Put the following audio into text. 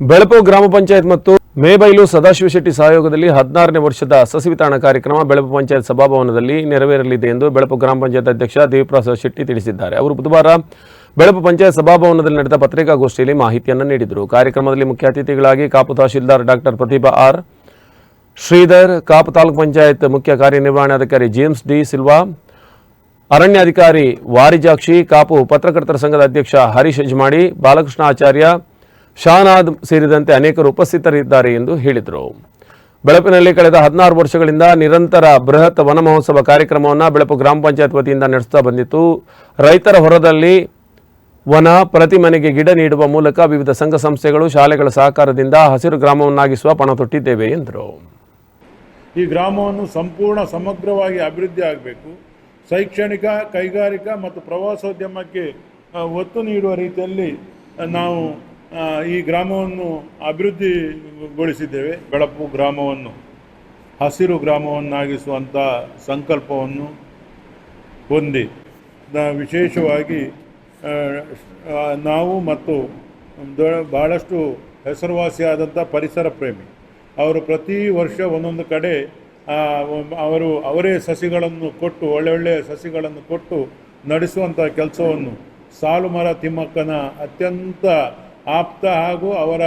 ಬೆಳಪು ಗ್ರಾಮ ಪಂಚಾಯತ್ ಮತ್ತು ಮೇಬೈಲು ಸದಾಶಿವ ಶೆಟ್ಟಿ ಸಹಯೋಗದಲ್ಲಿ ಹದಿನಾರನೇ ವರ್ಷದ ಸಸಿ ವಿತರಣಾ ಕಾರ್ಯಕ್ರಮ ಬೆಳಪು ಪಂಚಾಯತ್ ಸಭಾಭವನದಲ್ಲಿ ನೆರವೇರಲಿದೆ ಎಂದು ಬೆಳಪು ಗ್ರಾಮ ಪಂಚಾಯತ್ ಅಧ್ಯಕ್ಷ ದೇವಿಪ್ರಸಾದ್ ಶೆಟ್ಟಿ ತಿಳಿಸಿದ್ದಾರೆ. ಅವರು ಬುಧವಾರ ಬೆಳಪು ಪಂಚಾಯತ್ ಸಭಾಭವನದಲ್ಲಿ ನಡೆದ ಪತ್ರಿಕಾಗೋಷ್ಠಿಯಲ್ಲಿ ಮಾಹಿತಿಯನ್ನು ನೀಡಿದರು. ಕಾರ್ಯಕ್ರಮದಲ್ಲಿ ಮುಖ್ಯ ಅತಿಥಿಗಳಾಗಿ ಕಾಪು ತಹಶೀಲ್ದಾರ್ ಡಾಕ್ಟರ್ ಪ್ರತಿಭಾ ಆರ್. ಶ್ರೀಧರ್, ಕಾಪು ತಾಲೂಕು ಪಂಚಾಯತ್ ಮುಖ್ಯ ಕಾರ್ಯನಿರ್ವಹಣಾಧಿಕಾರಿ ಜೇಮ್ಸ್ ಡಿ ಸಿಲ್ವಾ, ಅರಣ್ಯಾಧಿಕಾರಿ ವಾರಿಜಾಕ್ಷಿ, ಕಾಪು ಪತ್ರಕರ್ತರ ಸಂಘದ ಅಧ್ಯಕ್ಷ ಹರೀಶ್ ಯಜಮಾಡಿ, ಬಾಲಕೃಷ್ಣ ಆಚಾರ್ಯ ಶಾನಾದ್ ಸೇರಿದಂತೆ ಅನೇಕರು ಉಪಸ್ಥಿತರಿದ್ದಾರೆ ಎಂದು ಹೇಳಿದರು. ಬೆಳಪಿನಲ್ಲಿ ಕಳೆದ ಹದಿನಾರು ವರ್ಷಗಳಿಂದ ನಿರಂತರ ಬೃಹತ್ ವನ ಮಹೋತ್ಸವ ಕಾರ್ಯಕ್ರಮವನ್ನು ಬೆಳಪು ಗ್ರಾಮ ಪಂಚಾಯತ್ ವತಿಯಿಂದ ನಡೆಸ್ತಾ ಬಂದಿತ್ತು. ರೈತರ ಹೊರದಲ್ಲಿ ವನ ಪ್ರತಿ ಮನೆಗೆ ಗಿಡ ನೀಡುವ ಮೂಲಕ ವಿವಿಧ ಸಂಘ ಸಂಸ್ಥೆಗಳು ಶಾಲೆಗಳ ಸಹಕಾರದಿಂದ ಹಸಿರು ಗ್ರಾಮವನ್ನಾಗಿಸುವ ಪಣ ತೊಟ್ಟಿದ್ದೇವೆ ಎಂದರು. ಈ ಗ್ರಾಮವನ್ನು ಸಂಪೂರ್ಣ ಸಮಗ್ರವಾಗಿ ಅಭಿವೃದ್ಧಿ ಆಗಬೇಕು. ಶೈಕ್ಷಣಿಕ, ಕೈಗಾರಿಕಾ ಮತ್ತು ಪ್ರವಾಸೋದ್ಯಮಕ್ಕೆ ಒತ್ತು ನೀಡುವ ರೀತಿಯಲ್ಲಿ ನಾವು ಈ ಗ್ರಾಮವನ್ನು ಅಭಿವೃದ್ಧಿಗೊಳಿಸಿದ್ದೇವೆ. ಬೆಳಪು ಗ್ರಾಮವನ್ನು, ಹಸಿರು ಗ್ರಾಮವನ್ನಾಗಿಸುವಂಥ ಸಂಕಲ್ಪವನ್ನು ಹೊಂದಿ ವಿಶೇಷವಾಗಿ ನಾವು ಮತ್ತು ಭಾಳಷ್ಟು ಹೆಸರುವಾಸಿಯಾದಂಥ ಪರಿಸರ ಪ್ರೇಮಿ. ಅವರು ಪ್ರತಿ ವರ್ಷ ಒಂದೊಂದು ಕಡೆ ಅವರು ಅವರೇ ಸಸಿಗಳನ್ನು ಕೊಟ್ಟು ಒಳ್ಳೊಳ್ಳೆಯ ಸಸಿಗಳನ್ನು ಕೊಟ್ಟು ನಡೆಸುವಂಥ ಕೆಲಸವನ್ನು ಸಾಲು ಮರ ತಿಮ್ಮಕ್ಕನ ಅತ್ಯಂತ ಆಪ್ತ ಹಾಗೂ ಅವರ